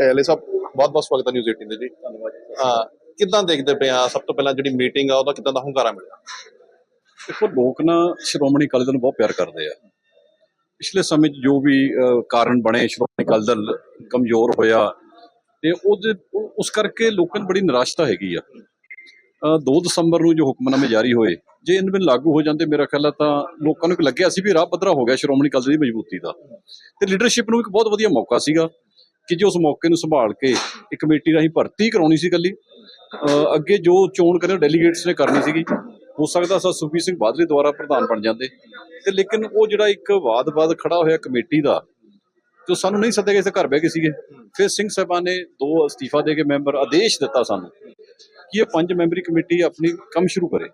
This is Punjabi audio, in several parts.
ਐਲੇ ਸਾਹਿਬ ਬਹੁਤ ਬਹੁਤ ਸਵਾਗਤ ਹੈ ਨਿਊਜ਼ 18 ਦੇ ਜੀ। ਧੰਨਵਾਦ ਕਿੱਦਾਂ ਦੇਖਦੇ ਪਏ ਆ? ਸਭ ਤੋਂ ਪਹਿਲਾਂ ਜਿਹੜੀ ਮੀਟਿੰਗ ਆ ਉਹਦਾ ਕਿੱਦਾਂ ਦਾ ਹੁੰਗਾਰਾ ਮਿਲਿਆ? ਦੇਖੋ ਲੋਕ ਨਾ ਸ਼੍ਰੋਮਣੀ ਅਕਾਲੀ ਦਲ ਨੂੰ ਬਹੁਤ ਪਿਆਰ ਕਰਦੇ ਆ। ਪਿਛਲੇ ਸਮੇਂ 'ਚ ਜੋ ਵੀ ਕਾਰਨ ਬਣੇ ਸ਼੍ਰੋਮਣੀ ਅਕਾਲੀ ਦਲ ਕਮਜ਼ੋਰ ਹੋਇਆ ਤੇ ਉਹਦੇ ਉਹ- ਉਸ ਕਰਕੇ ਲੋਕਾਂ ਨੂੰ ਬੜੀ ਨਿਰਾਸ਼ਤਾ ਹੈਗੀ ਆ। ਅਹ, 2 ਦਸੰਬਰ ਨੂੰ ਜੋ ਹੁਕਮਨਾਮੇ ਜਾਰੀ ਹੋਏ ਜੇ ਇਹਨਾਂ ਵਿੱਚ ਲਾਗੂ ਹੋ ਜਾਂਦੇ ਮੇਰਾ ਖਿਆਲ ਆ ਤਾਂ ਲੋਕਾਂ ਨੂੰ ਲੱਗਿਆ ਸੀ ਵੀ ਰਾਹ ਪੱਧਰਾ ਹੋ ਗਿਆ ਸ਼੍ਰੋਮਣੀ ਅਕਾਲੀ ਦਲ ਦੀ ਮਜ਼ਬੂਤੀ ਦਾ। ਤੇ ਲੀਡਰਸ਼ਿਪ ਨੂੰ ਇੱਕ ਬਹੁਤ ਵਧੀਆ ਮੌਕਾ ਸੀਗਾ। ਕਿ ਜੇ ਉਸ ਮੌਕੇ ਨੂੰ ਸੰਭਾਲ ਕੇ ਇੱਕ ਕਮੇਟੀ ਰਾਹੀਂ ਭਰਤੀ ਕਰਾਉਣੀ ਸੀ ਕੱਲੀ ਅੱਗੇ ਜੋ ਚੋਣ ਕਰੇ ਡੈਲੀਗੇਟਸ ਨੇ ਕਰਨੀ ਸੀਗੀ। ਹੋ ਸਕਦਾ ਸਾ ਸੁਖਬੀਰ ਸਿੰਘ ਬਾਦਲੀ ਦੁਆਰਾ ਪ੍ਰਧਾਨ ਬਣ ਜਾਂਦੇ। ਤੇ ਲੇਕਿਨ ਉਹ ਜਿਹੜਾ ਇੱਕ ਵਾਦ-ਵਾਦ ਖੜਾ ਹੋਇਆ ਕਮੇਟੀ ਦਾ, ਜੋ ਸਾਨੂੰ ਨਹੀਂ ਸੱਦੇ ਗਏ ਸੀ ਘਰ ਬਹਿ ਗਏ ਸੀਗੇ। ਫਿਰ ਸਿੰਘ ਸਾਹਿਬਾਨ ਨੇ ਦੋ ਅਸਤੀਫਾ ਦੇ ਕੇ ਮੈਂਬਰ ਆਦੇਸ਼ ਦਿੱਤਾ ਸਾਨੂੰ ਕਿ ਇਹ ਪੰਜ ਮੈਂਬਰੀ ਕਮੇਟੀ ਆਪਣੀ ਕੰਮ ਸ਼ੁਰੂ ਕਰੇ।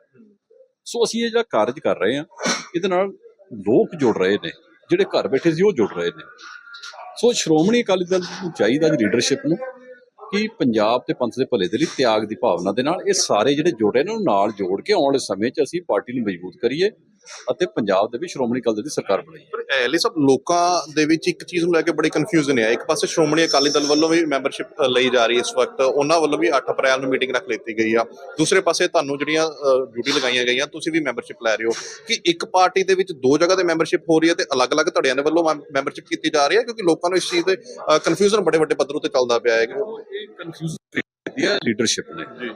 ਸੋ ਅਸੀਂ ਇਹ ਜਿਹੜਾ ਕਾਰਜ ਕਰ ਰਹੇ ਹਾਂ, ਇਹਦੇ ਨਾਲ ਲੋਕ ਜੁੜ ਰਹੇ ਨੇ, ਜਿਹੜੇ ਘਰ ਬੈਠੇ ਸੀ ਉਹ ਜੁੜ ਰਹੇ ਨੇ। ਸੋ ਸ਼੍ਰੋਮਣੀ ਅਕਾਲੀ ਦਲ ਨੂੰ ਚਾਹੀਦਾ ਜੀ ਲੀਡਰਸ਼ਿਪ ਨੂੰ ਕਿ ਪੰਜਾਬ ਤੇ ਪੰਥ ਦੇ ਭਲੇ ਦੇ ਲਈ ਤਿਆਗ ਦੀ ਭਾਵਨਾ ਦੇ ਨਾਲ ਇਹ ਸਾਰੇ ਜਿਹੜੇ ਜੁੜੇ ਨੇ, ਉਹਨਾਂ ਨੂੰ ਨਾਲ ਜੋੜ ਕੇ ਆਉਣ ਵਾਲੇ ਸਮੇਂ 'ਚ ਅਸੀਂ ਪਾਰਟੀ ਨੂੰ ਮਜ਼ਬੂਤ ਕਰੀਏ। ਅਤੇ ਪੰਜਾਬ ਦੇ ਵਿੱਚ ਸ਼੍ਰੋਮਣੀ ਅਕਾਲੀ ਦਲ ਦੀ ਸਰਕਾਰ ਬਣਾਈਏ ਪਰ ਐਲੇ ਸਾਹਿਬ ਲੋਕਾਂ ਦੇ ਵਿੱਚ ਇੱਕ ਚੀਜ਼ ਨੂੰ ਲੈ ਕੇ ਬੜੀ ਕਨਫਿਊਜ਼ਨ ਹੈ। ਇੱਕ ਪਾਸੇ ਸ਼੍ਰੋਮਣੀ ਅਕਾਲੀ ਦਲ ਵੱਲੋਂ ਵੀ ਮੈਂਬਰਸ਼ਿਪ ਲਈ ਜਾ ਰਹੀ ਹੈ ਇਸ ਵਕਤ। ਉਹਨਾਂ ਵੱਲੋਂ ਵੀ 8 ਅਪ੍ਰੈਲ ਨੂੰ ਮੀਟਿੰਗ ਰੱਖ ਲਈ ਗਈ ਆ। ਦੂਸਰੇ ਪਾਸੇ ਤੁਹਾਨੂੰ ਜਿਹੜੀਆਂ ਡਿਊਟੀ ਲਗਾਈਆਂ ਗਈਆਂ ਤੁਸੀਂ ਵੀ ਮੈਂਬਰਸ਼ਿਪ ਲੈ ਰਹੇ ਹੋ। ਕਿ ਇੱਕ ਪਾਰਟੀ ਦੇ ਵਿੱਚ ਦੋ ਜਗ੍ਹਾ ਤੇ ਮੈਂਬਰਸ਼ਿਪ ਹੋ ਰਹੀ ਹੈ ਤੇ ਅਲੱਗ-ਅਲੱਗ ਧੜਿਆਂ ਦੇ ਵੱਲੋਂ ਮੈਂਬਰਸ਼ਿਪ ਕੀਤੀ ਜਾ ਰਹੀ ਹੈ? ਕਿਉਂਕਿ ਲੋਕਾਂ ਨੂੰ ਇਸ ਚੀਜ਼ ਦੇ ਕਨਫਿਊਜ਼ਨ ਬੜੇ ਵੱਡੇ ਪੱਧਰ ਉੱਤੇ ਚੱਲਦਾ ਪਿਆ ਹੈ। ਕਿ ਇਹ ਕਨਫਿਊਜ਼ ਕੀਤੀ ਹੈ ਲੀਡਰਸ਼ਿਪ ਨੇ। ਜੀ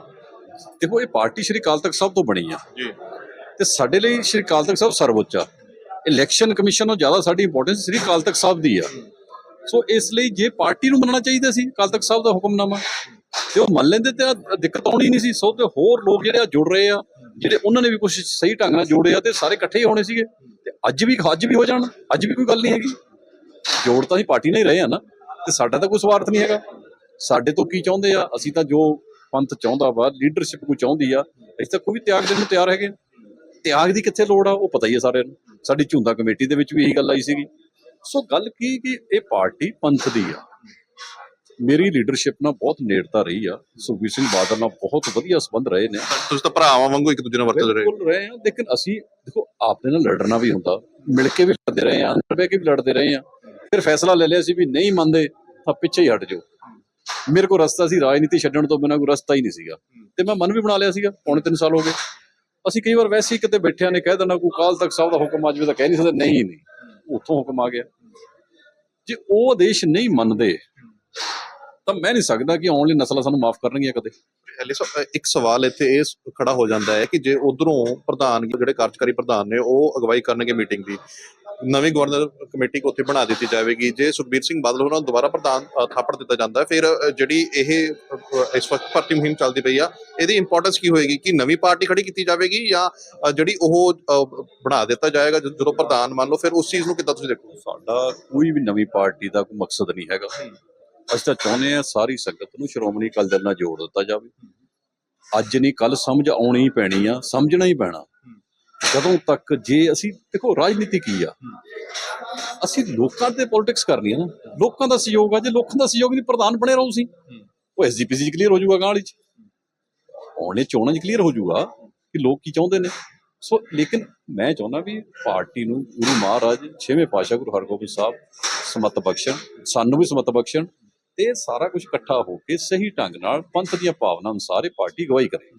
ਦੇਖੋ ਇਹ ਪਾਰਟੀ ਸ਼੍ਰੀ ਅਕਾਲ ਤਖਤ ਸਾਹਿਬ ਤੋਂ ਬਣੀ ਆ। ਜੀ। ਤੇ ਸਾਡੇ ਲਈ ਸ਼੍ਰੀ ਅਕਾਲ ਤਖਤ ਸਾਹਿਬ ਸਰਵਉੱਚ ਆ। ਇਲੈਕਸ਼ਨ ਕਮਿਸ਼ਨ ਨੂੰ ਜ਼ਿਆਦਾ ਸਾਡੀ ਇੰਪੋਰਟੈਂਸ ਸ਼੍ਰੀ ਅਕਾਲ ਤਖਤ ਸਾਹਿਬ ਦੀ ਆ। ਸੋ ਇਸ ਲਈ ਜੇ ਪਾਰਟੀ ਨੂੰ ਮੰਨਣਾ ਚਾਹੀਦਾ ਸੀ, ਅਕਾਲ ਤਖਤ ਸਾਹਿਬ ਦਾ ਹੁਕਮਨਾਮਾ, ਤੇ ਉਹ ਮੰਨ ਲੈਂਦੇ ਤੇ ਦਿੱਕਤ ਆਉਣੀ ਨਹੀਂ ਸੀ। ਸੋ ਤੇ ਹੋਰ ਲੋਕ ਜਿਹੜੇ ਆ, ਜੁੜ ਰਹੇ ਆ, ਜਿਹੜੇ ਉਹਨਾਂ ਨੇ ਵੀ ਕੁਝ ਸਹੀ ਢੰਗ ਨਾਲ ਜੋੜਿਆ ਆ, ਤੇ ਸਾਰੇ ਇਕੱਠੇ ਹੀ ਹੋਣੇ ਸੀਗੇ। ਤੇ ਅੱਜ ਵੀ ਅੱਜ ਵੀ ਹੋ ਜਾਣ, ਅੱਜ ਵੀ ਕੋਈ ਗੱਲ ਨਹੀਂ ਹੈਗੀ। ਜੋੜ ਤਾਂ ਅਸੀਂ ਪਾਰਟੀ ਨਾਲ ਹੀ ਰਹੇ ਆ ਨਾ, ਤੇ ਸਾਡਾ ਤਾਂ ਕੋਈ ਸਵਾਰਥ ਨਹੀਂ ਹੈਗਾ। ਸਾਡੇ ਤੋਂ ਕੀ ਚਾਹੁੰਦੇ ਆ? ਅਸੀਂ ਤਾਂ ਜੋ ਪੰਥ ਚਾਹੁੰਦਾ ਵਾ ਲੀਡਰਸ਼ਿਪ ਕੋਈ ਚਾਹੁੰਦੀ ਆ, ਅਸੀਂ ਤਾਂ ਕੋਈ ਵੀ ਤਿਆਗ ਦੇਣ ਨੂੰ ਤਿਆਰ ਹੈਗੇ ਤਿਆਗ ਦੀ ਕਿੱਥੇ ਲੋੜ ਆ? ਉਹ ਪਤਾ ਹੀ ਆ ਸਾਰਿਆਂ ਨੂੰ। ਸਾਡੀ ਝੁੰਦਾ ਕਮੇਟੀ ਦੇ ਵਿੱਚ ਵੀ ਇਹੀ ਗੱਲ ਆਈ ਸੀਗੀ। ਸੋ ਗੱਲ ਕੀ ਕਿ ਇਹ ਪਾਰਟੀ ਪੰਥ ਦੀ ਆ। ਮੇਰੀ ਲੀਡਰਸ਼ਿਪ ਨਾਲ ਬਹੁਤ ਨੇੜਤਾ ਰਹੀ ਆ। ਸੁਖਬੀਰ ਸਿੰਘ ਬਾਦਲ ਨਾਲ ਬਹੁਤ ਵਧੀਆ ਸੰਬੰਧ ਰਹੇ ਨੇ। ਤੁਸੀਂ ਤਾਂ ਭਰਾਵਾਂ ਵਾਂਗੂ ਇੱਕ ਦੂਜੇ ਨਾਲ ਵਰਤਦੇ ਰਹੇ। ਬਿਲਕੁਲ ਰਹੇ ਆ। ਲੇਕਿਨ ਅਸੀਂ ਦੇਖੋ ਆਪਦੇ ਨਾਲ ਲੜਨਾ ਵੀ ਹੁੰਦਾ। ਮਿਲ ਕੇ ਵੀ ਲੜਦੇ ਰਹੇ ਆ ਅੰਦਰ ਬਹਿ ਕੇ ਵੀ ਲੜਦੇ ਰਹੇ ਆ। ਫਿਰ ਫੈਸਲਾ ਲੈ ਲਿਆ ਸੀ ਵੀ ਨਹੀਂ ਮੰਨਦੇ ਤਾਂ ਪਿੱਛੇ ਹੀ ਹਟ ਜਾਓ। ਮੇਰੇ ਕੋਲ ਰਸਤਾ ਸੀ ਰਾਜਨੀਤੀ ਛੱਡਣ ਤੋਂ ਬਿਨਾਂ ਕੋਈ ਰਸਤਾ ਹੀ ਨਹੀਂ ਸੀਗਾ। ਤੇ ਮੈਂ ਮਨ ਵੀ ਬਣਾ ਲਿਆ ਸੀਗਾ ਪੌਣੇ 3 ਸਾਲ ਹੋ ਗਏ। ਅਸੀਂ ਕਈ ਵਾਰ ਵੈਸੇ ਹੀ ਕਿਤੇ ਬੈਠਿਆਂ ਨੇ ਕਹਿ ਦੇਣਾ, ਕੋਈ ਕਾਲ ਤੱਕ ਸਾਹਿਬ ਦਾ ਹੁਕਮ ਅੱਜ ਵੀ ਤਾਂ ਕਹਿ ਨਹੀਂ ਸਕਦੇ, ਨਹੀਂ ਨਹੀਂ। ਉੱਥੋਂ ਹੁਕਮ ਆ ਗਿਆ। ਜੇ ਉਹ ਆਦੇਸ਼ ਨਹੀਂ ਮੰਨਦੇ, ਤਾਂ ਮੈਂ ਨਹੀਂ ਸਕਦਾ ਕਿ ਆਉਣ ਵਾਲੀ ਨਸਲਾਂ ਸਾਨੂੰ ਮਾਫ ਕਰਨਗੀਆਂ ਕਦੇ। ਇੱਕ ਸਵਾਲ ਇੱਥੇ ਇਹ ਖੜਾ ਹੋ ਜਾਂਦਾ ਹੈ ਕਿ ਜੇ ਉਧਰੋਂ ਪ੍ਰਧਾਨ, ਜਿਹੜੇ ਕਾਰਜਕਾਰੀ ਪ੍ਰਧਾਨ ਨੇ, ਉਹ ਅਗਵਾਈ ਕਰਨਗੇ ਮੀਟਿੰਗ ਦੀ ਨਵੀਂ ਗਵਰਨਰ ਕਮੇਟੀ ਕੋ ਉੱਥੇ ਬਣਾ ਦਿੱਤੀ ਜਾਵੇਗੀ। ਜੇ ਸੁਖਬੀਰ ਸਿੰਘ ਬਾਦਲ ਹੋਰਾਂ ਨੂੰ ਦੁਬਾਰਾ ਪ੍ਰਧਾਨ ਥਾਪੜ ਦਿੱਤਾ ਜਾਂਦਾ ਹੈ, ਫਿਰ ਜਿਹੜੀ ਇਹ ਇਸ ਵਕਤ ਭਰਤੀ ਮੁਹਿੰਮ ਚੱਲਦੀ ਪਈ ਆ ਇਹਦੀ ਇੰਪੋਰਟੈਂਸ ਕੀ ਹੋਏਗੀ? ਕਿ ਨਵੀਂ ਪਾਰਟੀ ਖੜੀ ਕੀਤੀ ਜਾਵੇਗੀ ਜਾਂ ਜਿਹੜੀ ਉਹ ਬਣਾ ਦਿੱਤਾ ਜਾਏਗਾ ਜਦੋਂ ਪ੍ਰਧਾਨ ਮੰਨ ਲਓ ਫਿਰ ਉਸ ਚੀਜ਼ ਨੂੰ ਕਿੱਦਾਂ ਤੁਸੀਂ ਦੇਖੋ? ਸਾਡਾ ਕੋਈ ਵੀ ਨਵੀਂ ਪਾਰਟੀ ਦਾ ਕੋਈ ਮਕਸਦ ਨਹੀਂ ਹੈਗਾ। ਅਸੀਂ ਤਾਂ ਚਾਹੁੰਦੇ ਆ ਸਾਰੀ ਸੰਗਤ ਨੂੰ ਸ਼੍ਰੋਮਣੀ ਅਕਾਲੀ ਦਲ ਨਾਲ ਜੋੜ ਦਿੱਤਾ ਜਾਵੇ। ਅੱਜ ਨਹੀਂ ਕੱਲ ਸਮਝ ਆਉਣੀ ਹੀ ਪੈਣੀ ਆ ਸਮਝਣਾ ਹੀ ਪੈਣਾ। ਜਦੋਂ ਤੱਕ ਜੇ ਅਸੀਂ, ਦੇਖੋ ਰਾਜਨੀਤੀ ਕੀ ਆ? ਅਸੀਂ ਲੋਕਾਂ ਤੇ ਪੋਲਿਟਿਕਸ ਕਰਨੀ ਆ ਨਾ। ਲੋਕਾਂ ਦਾ ਸਹਿਯੋਗ ਆ। ਜੇ ਲੋਕਾਂ ਦਾ ਸਹਿਯੋਗ ਨਹੀਂ, ਪ੍ਰਧਾਨ ਬਣੇ ਰਹੋ ਸੀ ਉਹ ਐਸਜੀਪੀਸੀ ਚ ਕਲੀਅਰ ਹੋ ਜਾਊਗਾ ਗਾਂ ਚ। ਆਉਣੇ ਚੋਣਾਂ ਚ ਕਲੀਅਰ ਹੋ ਜਾਊਗਾ ਕਿ ਲੋਕ ਕੀ ਚਾਹੁੰਦੇ ਨੇ। ਸੋ ਲੇਕਿਨ ਮੈਂ ਚਾਹੁੰਦਾ ਵੀ ਪਾਰਟੀ ਨੂੰ ਗੁਰੂ ਮਹਾਰਾਜ, ਛੇਵੇਂ ਪਾਤਸ਼ਾਹ ਗੁਰੂ ਹਰਗੋਬਿੰਦ ਸਾਹਿਬ ਸਮਤ ਬਖਸ਼ਣ, ਸਾਨੂੰ ਵੀ ਸਮਤ ਬਖਸ਼ਣ। ਤੇ ਸਾਰਾ ਕੁਝ ਇਕੱਠਾ ਹੋ ਕੇ ਸਹੀ ਢੰਗ ਨਾਲ ਪੰਥ ਦੀਆਂ ਭਾਵਨਾ ਅਨੁਸਾਰ ਇਹ ਪਾਰਟੀ ਗਵਾਹੀ ਕਰੇ।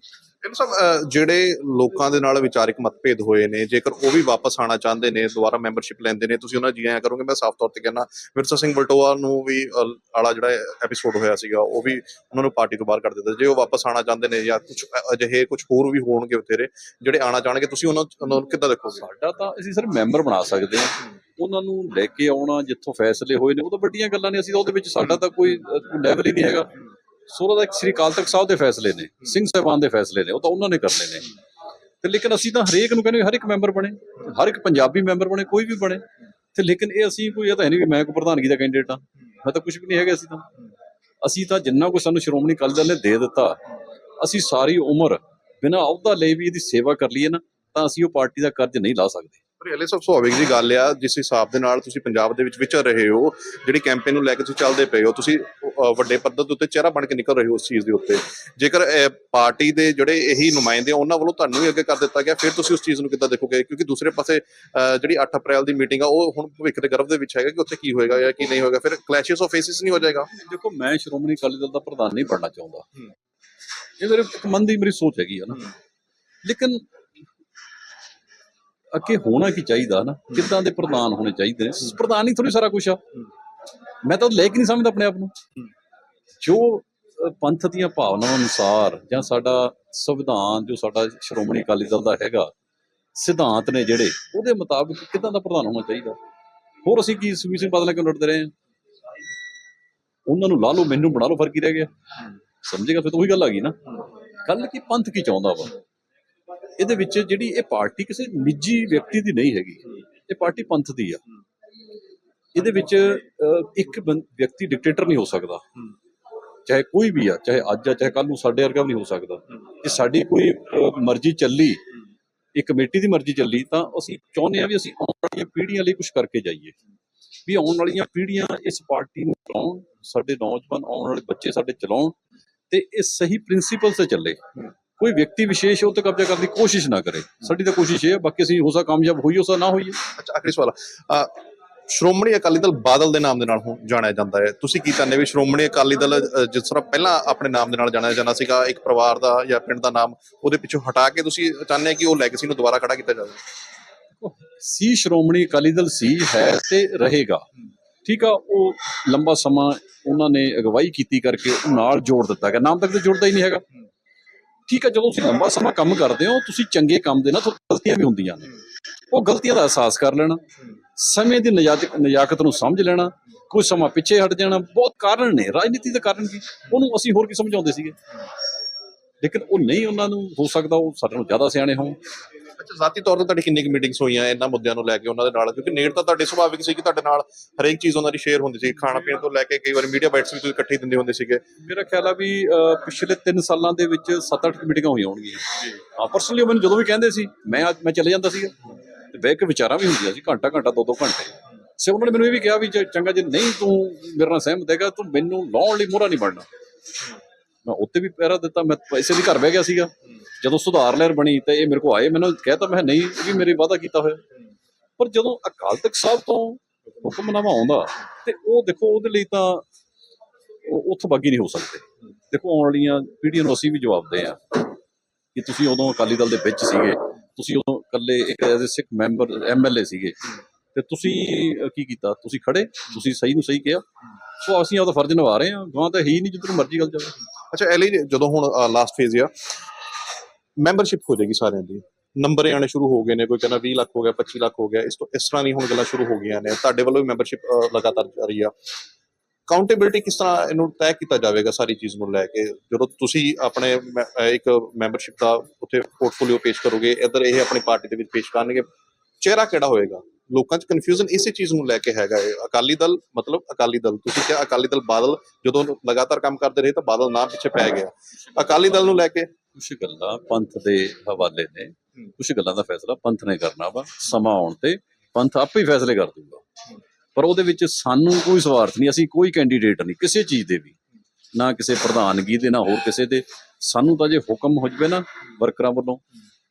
ਇਹ ਸਭ ਜਿਹੜੇ ਲੋਕਾਂ ਦੇ ਨਾਲ ਵਿਚਾਰਿਕ ਮਤਭੇਦ ਹੋਏ ਨੇ ਜੇਕਰ ਉਹ ਵੀ ਵਾਪਸ ਆਣਾ ਚਾਹੁੰਦੇ ਨੇ ਦੁਬਾਰਾ ਮੈਂਬਰਸ਼ਿਪ ਲੈਂਦੇ ਨੇ ਤੁਸੀਂ ਉਹਨਾਂ ਜੀ ਆਇਆਂ ਕਰੋਗੇ। ਮੈਂ ਸਾਫ਼ ਤੌਰ ਤੇ ਕਹਿਣਾ ਵਿਰਸਾ ਸਿੰਘ ਬਲਟੋਆ ਨੂੰ ਵੀ ਵਾਲਾ ਜਿਹੜਾ ਐਪੀਸੋਡ ਹੋਇਆ ਸੀਗਾ ਉਹ ਵੀ ਉਹਨਾਂ ਨੂੰ ਪਾਰਟੀ ਤੋਂ ਬਾਹਰ ਕਰ ਦਿੱਤਾ। ਜੇ ਉਹ ਵਾਪਸ ਆਣਾ ਚਾਹੁੰਦੇ ਨੇ ਜਾਂ ਕੁਝ ਅਜਿਹੇ ਕੁਝ ਹੋਰ ਵੀ ਹੋਣਗੇ ਬਥੇਰੇ ਜਿਹੜੇ ਆਣਾ ਚਾਹਣਗੇ ਤੁਸੀਂ ਉਹਨਾਂ ਉਹਨਾਂ ਨੂੰ ਕਿੱਦਾਂ ਦੇਖੋਗੇ? ਸਾਡਾ ਤਾਂ ਅਸੀਂ ਸਿਰਫ ਮੈਂਬਰ ਬਣਾ ਸਕਦੇ ਹਾਂ। ਉਹਨਾਂ ਨੂੰ ਲੈ ਕੇ ਆਉਣਾ, ਜਿੱਥੋਂ ਫੈਸਲੇ ਹੋਏ ਨੇ, ਉਹ ਤਾਂ ਵੱਡੀਆਂ ਗੱਲਾਂ ਨੇ, ਅਸੀਂ ਤਾਂ ਉਹਦੇ ਵਿੱਚ ਸਾਡਾ ਤਾਂ ਕੋਈ ਲੈਵਲ ਹੀ ਨਹੀਂ ਹੈਗਾ। ਸੋਰਾ ਦਾ ਇੱਕ ਸ੍ਰੀ ਅਕਾਲ ਤਖਤ ਸਾਹਿਬ ਦੇ ਫੈਸਲੇ ਨੇ, ਸਿੰਘ ਸਾਹਿਬਾਨ ਦੇ ਫੈਸਲੇ ਨੇ, ਉਹ ਤਾਂ ਉਹਨਾਂ ਨੇ ਕਰਨੇ ਨੇ। ਤੇ ਲੇਕਿਨ ਅਸੀਂ ਤਾਂ ਹਰੇਕ ਨੂੰ ਕਹਿੰਦੇ ਹਰ ਇੱਕ ਮੈਂਬਰ ਬਣੇ, ਹਰ ਇੱਕ ਪੰਜਾਬੀ ਮੈਂਬਰ ਬਣੇ, ਕੋਈ ਵੀ ਬਣੇ। ਤੇ ਲੇਕਿਨ ਇਹ ਅਸੀਂ ਕੋਈ, ਇਹ ਤਾਂ ਹੈ ਨਹੀਂ ਵੀ ਮੈਂ ਕੋਈ ਪ੍ਰਧਾਨਗੀ ਦਾ ਕੈਂਡੀਡੇਟ ਆ ਮੈਂ ਤਾਂ ਕੁਝ ਵੀ ਨਹੀਂ ਹੈਗਾ ਅਸੀਂ ਤਾਂ। ਅਸੀਂ ਤਾਂ ਜਿੰਨਾ ਕੁ ਸਾਨੂੰ ਸ਼੍ਰੋਮਣੀ ਅਕਾਲੀ ਦਲ ਨੇ ਦੇ ਦਿੱਤਾ, ਅਸੀਂ ਸਾਰੀ ਉਮਰ ਬਿਨਾਂ ਅਹੁਦਾ ਲਈ ਵੀ ਇਹਦੀ ਸੇਵਾ ਕਰ ਲਈਏ ਨਾ, ਤਾਂ ਅਸੀਂ ਉਹ ਪਾਰਟੀ ਦਾ ਕਰਜ਼ ਨਹੀਂ ਲਾ ਸਕਦੇ। ਇਹ ਸਭ ਸੁਭਾਵਿਕ ਜੀ ਗੱਲ ਆ ਜਿਸ ਹਿਸਾਬ ਦੇ ਨਾਲ ਤੁਸੀਂ ਪੰਜਾਬ ਦੇ ਵਿੱਚ ਵਿਚਰ ਰਹੇ ਹੋ ਜਿਹੜੀ ਕੈਂਪੇਨ ਨੂੰ ਲੈ ਕੇ ਤੁਸੀਂ ਚੱਲਦੇ ਪਏ ਹੋ ਤੁਸੀਂ ਅਹ, ਵੱਡੇ ਪੱਧਰ ਦੇ ਉੱਤੇ ਚਿਹਰਾ ਬਣ ਕੇ ਨਿਕਲ ਰਹੇ ਹੋ ਉਸ ਚੀਜ਼ ਦੇ ਉੱਤੇ। ਜੇਕਰ ਅਹ, ਪਾਰਟੀ ਦੇ ਜਿਹੜੇ ਇਹੀ ਨੁਮਾਇੰਦੇ ਆ, ਉਹਨਾਂ ਵੱਲੋਂ ਤੁਹਾਨੂੰ ਹੀ ਅੱਗੇ ਕਰ ਦਿੱਤਾ ਗਿਆ ਫਿਰ ਤੁਸੀਂ ਉਸ ਚੀਜ਼ ਨੂੰ ਕਿੱਦਾਂ ਦੇਖੋਗੇ? ਕਿਉਂਕਿ ਦੂਸਰੇ ਪਾਸੇ ਅਹ, ਜਿਹੜੀ 8 ਅਪ੍ਰੈਲ ਦੀ ਮੀਟਿੰਗ ਆ ਉਹ ਹੁਣ ਭਵਿੱਖ ਦੇ ਗਰਭ ਦੇ ਵਿੱਚ ਹੈਗਾ ਕਿ ਉੱਥੇ ਕੀ ਹੋਏਗਾ ਜਾਂ ਕੀ ਨਹੀਂ ਹੋਏਗਾ? ਫਿਰ ਕਲੈਸ਼ਸ ਆਫ ਫੇਸਿਸ ਨਹੀਂ ਹੋ ਜਾਏਗਾ? ਦੇਖੋ ਮੈਂ ਸ਼੍ਰੋਮਣੀ ਅਕਾਲੀ ਦਲ ਦਾ ਪ੍ਰਧਾਨ ਨਹੀਂ ਬਣਨਾ ਚਾਹੁੰਦਾ। ਹੂੰ। ਇਹ ਮੇਰੇ ਇੱਕ ਮਨ ਦੀ ਮੇਰੀ ਸੋਚ ਹੈਗੀ ਆ ਨਾ। ਲੇਕਿਨ ਅੱਗੇ ਹੋਣਾ ਕੀ ਚਾਹੀਦਾ ਨਾ? ਕਿੱਦਾਂ ਦੇ ਪ੍ਰਧਾਨ ਹੋਣੇ ਚਾਹੀਦੇ ਨੇ? ਪ੍ਰਧਾਨ ਹੀ ਥੋੜੀ ਸਾਰਾ ਕੁਝ ਆ। ਮੈਂ ਤਾਂ ਲੈ ਕੇ ਨਹੀਂ ਸਮਝਦਾ ਆਪਣੇ ਆਪ ਨੂੰ। ਜੋ ਪੰਥ ਦੀਆਂ ਭਾਵਨਾਵਾਂ ਅਨੁਸਾਰ ਜਾਂ ਸਾਡਾ ਸੰਵਿਧਾਨ ਜੋ ਸਾਡਾ ਸ਼੍ਰੋਮਣੀ ਅਕਾਲੀ ਦਲ ਦਾ ਹੈਗਾ ਸਿਧਾਂਤ ਨੇ ਜਿਹੜੇ ਉਹਦੇ ਮੁਤਾਬਕ ਕਿੱਦਾਂ ਦਾ ਪ੍ਰਧਾਨ ਹੋਣਾ ਚਾਹੀਦਾ? ਹੋਰ ਅਸੀਂ ਕੀ ਸੁਖਬੀਰ ਸਿੰਘ ਬਾਦਲ ਕਿਉਂ ਲੜਦੇ ਰਹੇ ਹਾਂ? ਉਹਨਾਂ ਨੂੰ ਲਾ ਲਓ ਮੈਨੂੰ ਬਣਾ ਲਓ ਫ਼ਰਕ ਹੀ ਰਹਿ ਗਿਆ। ਸਮਝੇਗਾ ਫਿਰ ਤਾਂ ਉਹੀ ਗੱਲ ਆ ਗਈ ਨਾ। ਗੱਲ ਕੀ ਪੰਥ ਕੀ ਚਾਹੁੰਦਾ ਵਾ? ਇਹਦੇ ਵਿੱਚ ਜਿਹੜੀ ਇਹ ਪਾਰਟੀ ਕਿਸੇ ਨਿੱਜੀ ਵਿਅਕਤੀ ਦੀ ਨਹੀਂ ਹੈਗੀ। ਇਹ ਪਾਰਟੀ ਪੰਥ ਦੀ ਆ। ਇਹਦੇ ਵਿੱਚ ਇੱਕ ਵਿਅਕਤੀ ਡਿਕਟੇਟਰ ਨਹੀਂ ਹੋ ਸਕਦਾ। ਚਾਹੇ ਕੋਈ ਵੀ ਆ, ਚਾਹੇ ਅੱਜ ਆ, ਚਾਹੇ ਕੱਲ ਨੂੰ ਸਾਡੇ ਵਰਗਾ ਵੀ ਨਹੀਂ ਹੋ ਸਕਦਾ। ਜੇ ਸਾਡੀ ਕੋਈ ਮਰਜ਼ੀ ਚੱਲੀ ਇੱਕ ਕਮੇਟੀ ਦੀ ਮਰਜ਼ੀ ਚੱਲੀ, ਤਾਂ ਅਸੀਂ ਚਾਹੁੰਦੇ ਆ ਵੀ ਅਸੀਂ ਆਉਣ ਵਾਲੀਆਂ ਪੀੜ੍ਹੀਆਂ ਲਈ ਕੁਝ ਕਰਕੇ ਜਾਈਏ। ਵੀ ਆਉਣ ਵਾਲੀਆਂ ਪੀੜ੍ਹੀਆਂ ਇਸ ਪਾਰਟੀ ਨੂੰ ਚਲਾਉਣ, ਸਾਡੇ ਨੌਜਵਾਨ ਆਉਣ ਵਾਲੇ ਬੱਚੇ ਸਾਡੇ ਚਲਾਉਣ ਤੇ ਇਹ ਸਹੀ ਪ੍ਰਿੰਸੀਪਲ ਤੇ ਚੱਲੇ। ਕੋਈ ਵਿਅਕਤੀ ਵਿਸ਼ੇਸ਼ ਉਹ ਤੇ ਕਬਜ਼ਾ ਕਰਨ ਦੀ ਕੋਸ਼ਿਸ਼ ਨਾ ਕਰੇ। ਸਾਡੀ ਤਾਂ ਕੋਸ਼ਿਸ਼ ਇਹ ਹੈ ਬਾਕੀ ਅਸੀਂ ਹੋ ਸਕਦਾ ਕਾਮਯਾਬ ਹੋਈ ਹੋ ਸਕਦਾ ਨਾ ਹੋਈਏ। ਅੱਛਾ ਆਖਰੀ ਸਵਾਲ ਅਹ, ਸ਼੍ਰੋਮਣੀ ਅਕਾਲੀ ਦਲ ਬਾਦਲ ਦੇ ਨਾਮ ਦੇ ਨਾਲ ਹੁਣ ਜਾਣਿਆ ਜਾਂਦਾ ਹੈ। ਤੁਸੀਂ ਕੀ ਚਾਹੁੰਦੇ ਹੋ ਵੀ ਸ਼੍ਰੋਮਣੀ ਅਕਾਲੀ ਦਲ ਜਿਸ ਤਰ੍ਹਾਂ ਪਹਿਲਾਂ ਆਪਣੇ ਨਾਮ ਦੇ ਨਾਲ ਜਾਣਿਆ ਜਾਂਦਾ ਸੀਗਾ ਇੱਕ ਪਰਿਵਾਰ ਦਾ ਜਾਂ ਪਿੰਡ ਦਾ ਨਾਮ ਉਹਦੇ ਪਿੱਛੋਂ ਹਟਾ ਕੇ ਤੁਸੀਂ ਚਾਹੁੰਦੇ ਕਿ ਉਹ ਲੈਗੇਸੀ ਨੂੰ ਦੁਬਾਰਾ ਖੜਾ ਕੀਤਾ ਜਾਵੇ? ਸੀ ਸ਼੍ਰੋਮਣੀ ਅਕਾਲੀ ਦਲ ਸੀ ਹੈ ਤੇ ਰਹੇਗਾ। ਠੀਕ ਆ ਉਹ ਲੰਬਾ ਸਮਾਂ ਉਹਨਾਂ ਨੇ ਅਗਵਾਈ ਕੀਤੀ ਕਰਕੇ ਉਹ ਨਾਲ ਜੋੜ ਦਿੱਤਾ ਗਿਆ। ਨਾਮ ਤੱਕ ਤਾਂ ਜੁੜਦਾ ਹੀ ਨਹੀਂ ਹੈਗਾ। ਠੀਕ ਹੈ, ਜਦੋਂ ਤੁਸੀਂ ਲੰਬਾ ਸਮਾਂ ਕੰਮ ਕਰਦੇ ਹੋ, ਤੁਸੀਂ ਚੰਗੇ ਕੰਮ ਦੇ ਨਾਲ ਤੁਹਾਨੂੰ ਗਲਤੀਆਂ ਵੀ ਹੁੰਦੀਆਂ ਨੇ। ਉਹ ਗਲਤੀਆਂ ਦਾ ਅਹਿਸਾਸ ਕਰ ਲੈਣਾ, ਸਮੇਂ ਦੀ ਨਜਾਤ- ਨਜਾਕਤ ਨੂੰ ਸਮਝ ਲੈਣਾ, ਕੁਝ ਸਮਾਂ ਪਿੱਛੇ ਹਟ ਜਾਣਾ, ਬਹੁਤ ਕਾਰਨ ਨੇ, ਰਾਜਨੀਤੀ ਦਾ ਕਾਰਨ ਕੀ ਉਹਨੂੰ ਅਸੀਂ ਹੋਰ ਕੀ ਸਮਝਾਉਂਦੇ ਸੀਗੇ? ਲੇਕਿਨ ਉਹ ਨਹੀਂ ਉਹਨਾਂ ਨੂੰ ਹੋ ਸਕਦਾ, ਉਹ ਸਾਡੇ ਨਾਲੋਂ ਜ਼ਿਆਦਾ ਸਿਆਣੇ ਹੋਣ। ਅੱਛਾ ਜ਼ਾਤੀ ਤੌਰ ਤੇ ਤੁਹਾਡੀ ਕਿੰਨੀ ਕੁ ਮੀਟਿੰਗਸ ਹੋਈਆਂ ਇਹਨਾਂ ਮੁੱਦਿਆਂ ਨੂੰ ਲੈ ਕੇ ਉਹਨਾਂ ਦੇ ਨਾਲ? ਕਿਉਂਕਿ ਨੇੜ ਤਾਂ ਤੁਹਾਡੇ ਸੁਭਾਵਿਕ ਸੀ ਕਿ ਤੁਹਾਡੇ ਨਾਲ ਹਰੇਕ ਚੀਜ਼ ਉਹਨਾਂ ਦੀ ਸ਼ੇਅਰ ਹੁੰਦੀ ਸੀ ਖਾਣਾ ਪੀਣ ਤੋਂ ਲੈ ਕੇ ਕਈ ਵਾਰ ਮੀਡੀਆ ਬਾਈਟਸ ਵੀ ਤੁਸੀਂ ਇਕੱਠੇ ਦਿੰਦੇ ਹੁੰਦੇ ਸੀਗੇ। ਮੇਰਾ ਖਿਆਲ ਆ ਵੀ ਪਿਛਲੇ 3 ਸਾਲਾਂ ਦੇ ਵਿੱਚ 7-8 ਮੀਟਿੰਗਾਂ ਹੋਈਆਂ ਹੋਣਗੀਆਂ। ਹਾਂ ਪਰਸਨਲੀ ਮੈਨੂੰ ਜਦੋਂ ਵੀ ਕਹਿੰਦੇ ਸੀ ਮੈਂ ਅੱਜ ਮੈਂ ਚਲੇ ਜਾਂਦਾ ਸੀਗਾ। ਤੇ ਬਹਿ ਕੇ ਵਿਚਾਰਾਂ ਵੀ ਹੁੰਦੀਆਂ ਸੀ ਘੰਟਾ ਘੰਟਾ ਦੋ ਦੋ ਘੰਟੇ। ਸੇ ਉਹਨਾਂ ਨੇ ਮੈਨੂੰ ਇਹ ਵੀ ਕਿਹਾ ਵੀ ਜੇ ਚੰਗਾ ਜੇ ਨਹੀਂ ਤੂੰ ਮੇਰੇ ਨਾਲ ਸਹਿਮਤ ਹੈਗਾ ਤੂੰ ਮੈਨੂੰ ਲਾਉਣ ਲਈ ਮੋਹਰਾ ਨਹੀਂ ਬਣਨਾ। ਮੈਂ ਉੱਤੇ ਵੀ ਪਹਿਰਾ ਦਿੱਤਾ ਮੈਂ ਪੈਸੇ ਦੀ ਘਰ ਬਹਿ ਗਿਆ ਸੀਗਾ। ਜਦੋਂ ਸੁਧਾਰ ਲਹਿਰ ਬਣੀ ਤੇ ਇਹ ਮੇਰੇ ਕੋਲ ਆਏ, ਮੈਨੂੰ ਕਹਿਤਾ, ਮੈਂ ਨਹੀਂ ਵੀ ਮੇਰੇ ਵਾਅਦਾ ਕੀਤਾ ਹੋਇਆ। ਪਰ ਜਦੋਂ ਅਕਾਲ ਤਖਤ ਸਾਹਿਬ ਤੋਂ ਹੁਕਮਨਾਮਾ ਆਉਂਦਾ ਤੇ ਉਹ ਦੇਖੋ, ਉਹਦੇ ਲਈ ਤਾਂ ਉਹ ਬਾਗੀ ਨਹੀਂ ਹੋ ਸਕਦੇ। ਦੇਖੋ, ਆਉਣ ਵਾਲੀਆਂ ਪੀੜ੍ਹੀਆਂ ਨੂੰ ਅਸੀਂ ਵੀ ਜਵਾਬ ਆ ਕਿ ਤੁਸੀਂ ਉਦੋਂ ਅਕਾਲੀ ਦਲ ਦੇ ਵਿੱਚ ਸੀਗੇ, ਤੁਸੀਂ ਉਦੋਂ ਇਕੱਲੇ ਇੱਕ ਐਜ਼ ਸਿੱਖ ਮੈਂਬਰ ਐਮਐਲਏ ਸੀਗੇ। ਤੇ ਤੁਸੀਂ ਕੀ ਕੀਤਾ? ਤੁਸੀਂ ਖੜੇ, ਤੁਸੀਂ ਸਹੀ ਨੂੰ ਸਹੀ ਕਿਹਾ। ਸੋ ਅਸੀਂ ਆਪਦਾ ਫਰਜ਼ ਨਿਭਾ ਰਹੇ ਹਾਂ ਗਾਂ ਤਾਂ ਹੈ ਹੀ ਨਹੀਂ ਜਿੱਧਰ ਮਰਜ਼ੀ ਗੱਲ ਜਾਵੇ। ਅੱਛਾ ਇਹ ਜਦੋਂ ਹੁਣ ਲਾਸਟ ਫੇਜ਼ ਆ ਮੈਂਬਰਸ਼ਿਪ ਹੋ ਜਾਏਗੀ ਸਾਰਿਆਂ ਦੀ। ਨੰਬਰ ਆਣੇ ਸ਼ੁਰੂ ਹੋ ਗਏ ਨੇ, ਕੋਈ ਕਹਿੰਦਾ 20 ਲੱਖ ਹੋ ਗਿਆ 25 ਲੱਖ ਹੋ ਗਿਆ, ਇਸ ਤੋਂ ਇਸ ਤਰ੍ਹਾਂ ਦੀ ਹੁਣ ਗੱਲਾਂ ਸ਼ੁਰੂ ਹੋ ਗਈਆਂ ਨੇ। ਤੁਹਾਡੇ ਵੱਲੋਂ ਵੀ ਮੈਂਬਰਸ਼ਿਪ ਲਗਾਤਾਰ ਜਾਰੀ ਆ। ਕਾਊਂਟੇਬਿਲਟੀ ਕਿਸ ਤਰ੍ਹਾਂ ਇਹਨੂੰ ਤੈਅ ਕੀਤਾ ਜਾਵੇਗਾ ਸਾਰੀ ਚੀਜ਼ ਨੂੰ ਲੈ ਕੇ? ਜਦੋਂ ਤੁਸੀਂ ਆਪਣੇ ਇੱਕ ਮੈਂਬਰਸ਼ਿਪ ਦਾ ਉੱਥੇ ਪੋਰਟਫੋਲੀਓ ਪੇਸ਼ ਕਰੋਗੇ, ਇੱਧਰ ਇਹ ਆਪਣੀ ਪਾਰਟੀ ਦੇ ਵਿੱਚ ਪੇਸ਼ ਕਰਨਗੇ, ਚਿਹਰਾ ਕਿਹੜਾ ਹੋਏਗਾ? ਲੋਕਾਂ 'ਚ ਕਨਫਿਊਜ਼ਨ ਇਸੇ ਚੀਜ਼ ਨੂੰ ਲੈ ਕੇ ਹੈਗਾ ਹੈ ਅਕਾਲੀ ਦਲ, ਮਤਲਬ ਅਕਾਲੀ ਦਲ, ਤੁਸੀਂ ਕਿਹਾ ਅਕਾਲੀ ਦਲ ਬਾਦਲ, ਜਦੋਂ ਲਗਾਤਾਰ ਕੰਮ ਕਰਦੇ ਰਹੇ ਤਾਂ ਬਾਦਲ ਨਾਮ ਪਿੱਛੇ ਪੈ ਗਿਆ। ਅਕਾਲੀ ਦਲ ਨੂੰ ਲੈ ਕੇ ਕੁਝ ਗੱਲਾਂ ਪੰਥ ਦੇ ਹਵਾਲੇ ਨੇ। ਕੁਝ ਗੱਲਾਂ ਦਾ ਫੈਸਲਾ ਪੰਥ ਨੇ ਕਰਨਾ ਵਾ ਸਮਾਂ ਆਉਣ ਤੇ ਪੰਥ ਆਪੇ ਹੀ ਫੈਸਲੇ ਕਰ ਦੂਗਾ। ਪਰ ਉਹਦੇ ਵਿੱਚ ਸਾਨੂੰ ਕੋਈ ਸਵਾਰਥ ਨਹੀਂ ਅਸੀਂ ਕੋਈ ਕੈਂਡੀਡੇਟ ਨਹੀਂ ਕਿਸੇ ਚੀਜ਼ ਦੇ ਵੀ। ਨਾ ਕਿਸੇ ਪ੍ਰਧਾਨਗੀ ਦੇ ਨਾ ਹੋਰ ਕਿਸੇ ਦੇ। ਸਾਨੂੰ ਤਾਂ ਜੇ ਹੁਕਮ ਹੋ ਜਵੇ ਨਾ ਵਰਕਰਾਂ ਵੱਲੋਂ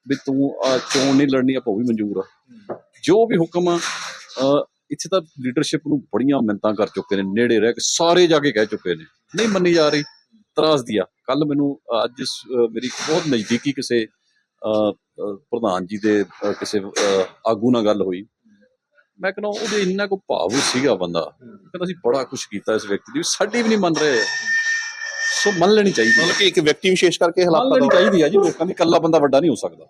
ਵੀ ਤੂੰ ਆਹ ਚੋਣ ਨਹੀਂ ਲੜਨੀ ਆਪਾਂ ਉਹ ਵੀ ਮਨਜ਼ੂਰ ਆ। ਜੋ ਵੀ ਹੁਕਮ ਆ ਇੱਥੇ ਤਾਂ ਲੀਡਰਸ਼ਿਪ ਨੂੰ ਬੜੀਆਂ ਮਿੰਤਾਂ ਕਰ ਚੁੱਕੇ ਨੇ ਨੇੜੇ ਰਹਿ ਕੇ ਸਾਰੇ ਜਾ ਕੇ ਕਹਿ ਚੁੱਕੇ ਨੇ। ਨਹੀਂ ਮੰਨੀ ਜਾ ਰਹੀ। ਤਰਾਸ ਦਿਆ ਕੱਲ ਮੈਨੂੰ ਅੱਜ ਮੇਰੀ ਬਹੁਤ ਨਜ਼ਦੀਕੀ ਕਿਸੇ ਪ੍ਰਧਾਨ ਜੀ ਦੇ ਕਿਸੇ ਆਗੂ ਨਾਲ ਗੱਲ ਹੋਈ। ਮੈਂ ਕਹਿੰਦਾ ਉਹਦੇ ਇੰਨਾ ਕੋ ਭਾਵੁਕ ਸੀਗਾ ਬੰਦਾ ਕਹਿੰਦਾ ਅਸੀਂ ਬੜਾ ਕੁਝ ਕੀਤਾ ਇਸ ਵਿਅਕਤੀ ਦੀ ਸਾਡੀ ਵੀ ਨਹੀਂ ਮੰਨ ਰਹੇ। ਸੋ ਮੰਨ ਲੈਣੀ ਚਾਹੀਦੀ ਮਤਲਬ ਕਿ ਇੱਕ ਵਿਅਕਤੀ ਵਿਸ਼ੇਸ਼ ਕਰਕੇ ਮੰਨ ਹਾਲਾਤਾਂ ਲੈਣੀ ਦਾ ਚਾਹੀਦੀ ਹੈ ਜੀ ਲੋਕਾਂ ਦੀ ਇਕੱਲਾ ਬੰਦਾ ਵੱਡਾ ਨਹੀਂ ਹੋ ਸਕਦਾ।